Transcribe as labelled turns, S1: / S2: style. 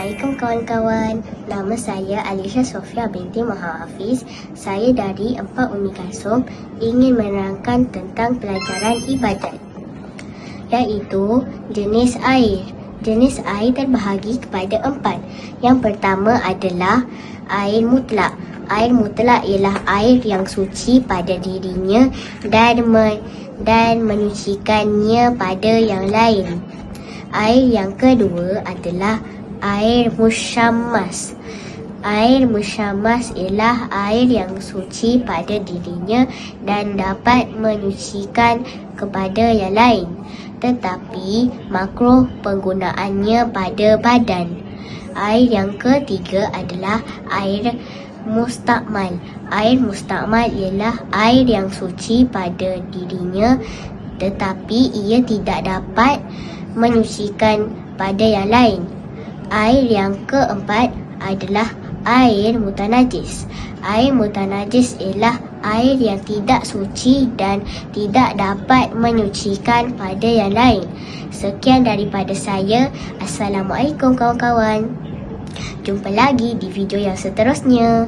S1: Assalamualaikum kawan-kawan. Nama saya Alisha Sofia binti Muhammad Hafiz. Saya dari Empat Umi Kasum ingin menerangkan tentang pelajaran ibadat. Iaitu jenis air. Jenis air terbahagi kepada empat. Yang pertama adalah air mutlak. Air mutlak ialah air yang suci pada dirinya dan me- dan menyucikannya pada yang lain. Air yang kedua adalah air musyammas. Air musyammas ialah air yang suci pada dirinya dan dapat menyucikan kepada yang lain. Tetapi makruh penggunaannya pada badan. Air yang ketiga adalah air mustakmal. Air mustakmal ialah air yang suci pada dirinya tetapi ia tidak dapat menyucikan pada yang lain. Air yang keempat adalah air mutanajis. Air mutanajis ialah air yang tidak suci dan tidak dapat menyucikan pada yang lain. Sekian daripada saya. Assalamualaikum kawan-kawan. Jumpa lagi di video yang seterusnya.